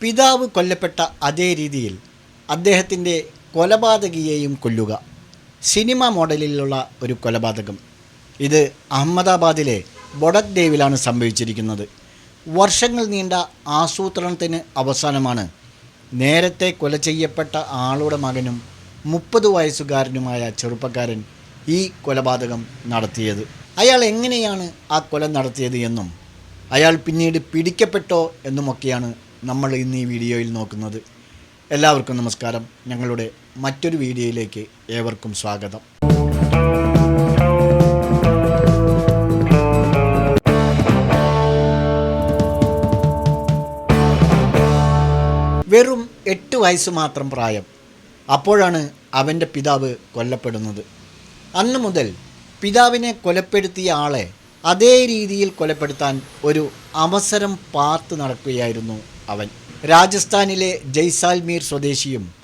പിതാവ് കൊല്ലപ്പെട്ട അതേ രീതിയിൽ അദ്ദേഹത്തിന്റെ കൊലപാതകിയെയും കൊല്ലുക. സിനിമ മോഡലിലുള്ള ഒരു കൊലപാതകം. ഇത് അഹമ്മദാബാദിലെ ബൊഡക് ദേവിലാണ് സംഭവിച്ചിരിക്കുന്നത്. വർഷങ്ങൾ നീണ്ട ആസൂത്രണത്തിന് അവസാനമാണ് നേരത്തെ കൊല ചെയ്യപ്പെട്ട ആളുടെ മകനും മുപ്പത് വയസ്സുകാരനുമായ ചെറുപ്പക്കാരൻ ഈ കൊലപാതകം നടത്തിയത്. അയാൾ എങ്ങനെയാണ് ആ കൊല നടത്തിയത് എന്നും അയാൾ പിന്നീട് പിടിക്കപ്പെട്ടോ എന്നുമൊക്കെയാണ് നമ്മൾ ഇന്ന് ഈ വീഡിയോയിൽ നോക്കുന്നത്. എല്ലാവർക്കും നമസ്കാരം. ഞങ്ങളുടെ മറ്റൊരു വീഡിയോയിലേക്ക് ഏവർക്കും സ്വാഗതം. വെറും എട്ട് വയസ്സ് മാത്രം പ്രായം. അപ്പോഴാണ് അവന്റെ പിതാവ് കൊല്ലപ്പെടുന്നത്. അന്ന് മുതൽ പിതാവിനെ കൊലപ്പെടുത്തിയ ആളെ അതേ രീതിയിൽ കൊലപ്പെടുത്താൻ ഒരു അവസരം പാർത്ത് നടക്കുകയായിരുന്നു അവൻ. രാജസ്ഥാനിലെ ജയ്സാൽമീർ സ്വദേശിയും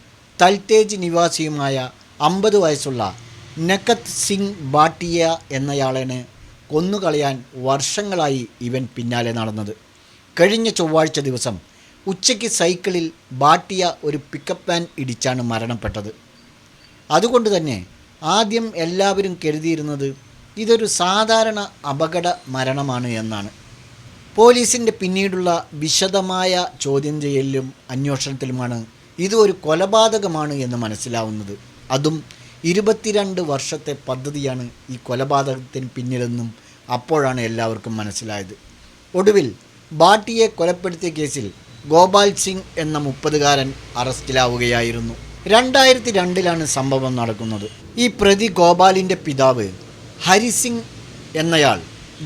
തൽത്തേജ് നിവാസിയുമായ അമ്പത് വയസ്സുള്ള നക്കത്ത് സിംഗ് ബാട്ടിയ എന്നയാളാണ് കൊന്നുകളയാൻ വർഷങ്ങളായി ഇവൻ പിന്നാലെ നടന്നത്. കഴിഞ്ഞ ചൊവ്വാഴ്ച ദിവസം ഉച്ചയ്ക്ക് സൈക്കിളിൽ ബാട്ടിയ ഒരു പിക്കപ്പ് വാൻ ഇടിച്ചാണ് മരണപ്പെട്ടത്. അതുകൊണ്ട് തന്നെ ആദ്യം എല്ലാവരും കരുതിയിരുന്നത് ഇതൊരു സാധാരണ അപകട മരണമാണ് എന്നാണ്. പോലീസിന്റെ പിന്നീടുള്ള വിശദമായ ചോദ്യം ചെയ്യലിലും അന്വേഷണത്തിലുമാണ് ഇത് ഒരു കൊലപാതകമാണ് എന്ന് മനസ്സിലാവുന്നത്. അതും ഇരുപത്തിരണ്ട് വർഷത്തെ പദ്ധതിയാണ് ഈ കൊലപാതകത്തിന് പിന്നിലെന്നും അപ്പോഴാണ് എല്ലാവർക്കും മനസ്സിലായത്. ഒടുവിൽ ബാട്ടിയെ കൊലപ്പെടുത്തിയ കേസിൽ ഗോപാൽ സിംഗ് എന്ന മുപ്പതുകാരൻ അറസ്റ്റിലാവുകയായിരുന്നു. രണ്ടായിരത്തി രണ്ടിലാണ് സംഭവം നടക്കുന്നത്. ഈ പ്രതി ഗോപാലിന്റെ പിതാവ് ഹരിസിംഗ് എന്നയാൾ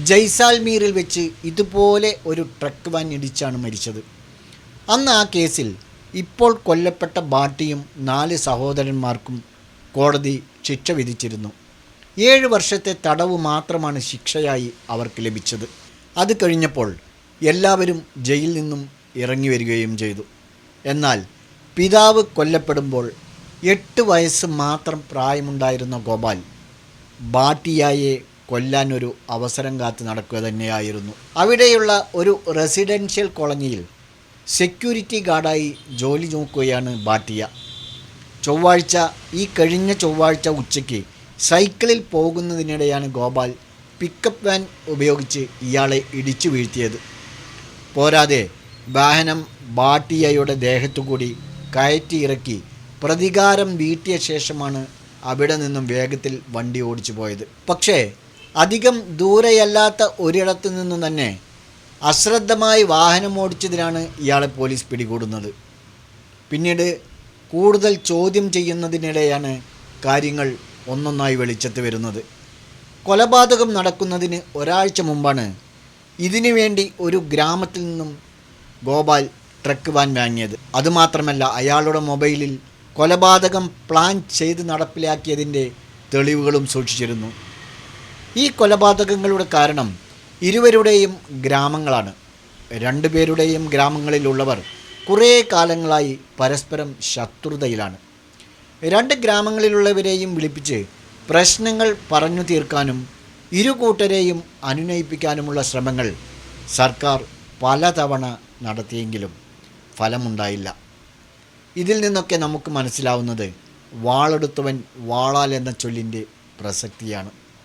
ജയ്സാൽമീറിൽ വെച്ച് ഇതുപോലെ ഒരു ട്രക്ക് വാൻ ഇടിച്ചാണ് മരിച്ചത്. അന്ന് ആ കേസിൽ ഇപ്പോൾ കൊല്ലപ്പെട്ട ബാട്ടിയും നാല് സഹോദരന്മാർക്കും കോടതി ശിക്ഷ വിധിച്ചിരുന്നു. ഏഴ് വർഷത്തെ തടവ് മാത്രമാണ് ശിക്ഷയായി അവർക്ക് ലഭിച്ചത്. അത് കഴിഞ്ഞപ്പോൾ എല്ലാവരും ജയിലിൽ നിന്നും ഇറങ്ങി വരികയും ചെയ്തു. എന്നാൽ പിതാവ് കൊല്ലപ്പെടുമ്പോൾ എട്ട് വയസ്സ് മാത്രം പ്രായമുണ്ടായിരുന്ന ഗോപാൽ ബാട്ടിയായെ കൊല്ലാൻ ഒരു അവസരം കാത്തു നടക്കുക തന്നെയായിരുന്നു. അവിടെയുള്ള ഒരു റെസിഡൻഷ്യൽ കോളനിയിൽ സെക്യൂരിറ്റി ഗാർഡായി ജോലി നോക്കുകയാണ് ബാട്ടിയ ചൊവ്വാഴ്ച ഈ കഴിഞ്ഞ ചൊവ്വാഴ്ച ഉച്ചയ്ക്ക് സൈക്കിളിൽ പോകുന്നതിനിടെയാണ് ഗോപാൽ പിക്കപ്പ് വാൻ ഉപയോഗിച്ച് ഇയാളെ ഇടിച്ചു വീഴ്ത്തിയത്. പോരാതെ വാഹനം ബാട്ടിയയുടെ ദേഹത്തുകൂടി കയറ്റി ഇറക്കി പ്രതികാരം വീട്ടിയ ശേഷമാണ് അവിടെ നിന്നും വേഗത്തിൽ വണ്ടി ഓടിച്ചു പോയത് പക്ഷേ അധികം ദൂരെയല്ലാത്ത ഒരിടത്തു നിന്നു തന്നെ അശ്രദ്ധമായി വാഹനം ഓടിച്ചതിനാണ് ഇയാളെ പോലീസ് പിടികൂടുന്നത്. പിന്നീട് കൂടുതൽ ചോദ്യം ചെയ്യുന്നതിനിടെയാണ് കാര്യങ്ങൾ ഒന്നൊന്നായി വെളിച്ചത്ത് വരുന്നത്. കൊലപാതകം നടക്കുന്നതിന് ഒരാഴ്ച മുമ്പാണ് ഇതിനു വേണ്ടി ഒരു ഗ്രാമത്തിൽ നിന്നും ഗോപാൽ ട്രക്ക് വാൻ വാങ്ങിയത്. അതുമാത്രമല്ല അയാളുടെ മൊബൈലിൽ കൊലപാതകം പ്ലാൻ ചെയ്ത് നടപ്പിലാക്കിയതിന്റെ തെളിവുകളും സൂക്ഷിച്ചിരുന്നു. ഈ കൊലപാതകങ്ങളുടെ കാരണം ഇരുവരുടെയും ഗ്രാമങ്ങളാണ്. രണ്ടുപേരുടെയും ഗ്രാമങ്ങളിലുള്ളവർ കുറേ കാലങ്ങളായി പരസ്പരം ശത്രുതയിലാണ്. രണ്ട് ഗ്രാമങ്ങളിലുള്ളവരെയും വിളിപ്പിച്ച് പ്രശ്നങ്ങൾ പറഞ്ഞു തീർക്കാനും ഇരു കൂട്ടരെയും അനുനയിപ്പിക്കാനുമുള്ള ശ്രമങ്ങൾ സർക്കാർ പലതവണ നടത്തിയെങ്കിലും ഫലമുണ്ടായില്ല. ഇതിൽ നിന്നൊക്കെ നമുക്ക് മനസ്സിലാവുന്നത് വാളെടുത്തവൻ വാളാൽ എന്ന ചൊല്ലിന്റെ പ്രസക്തിയാണ്.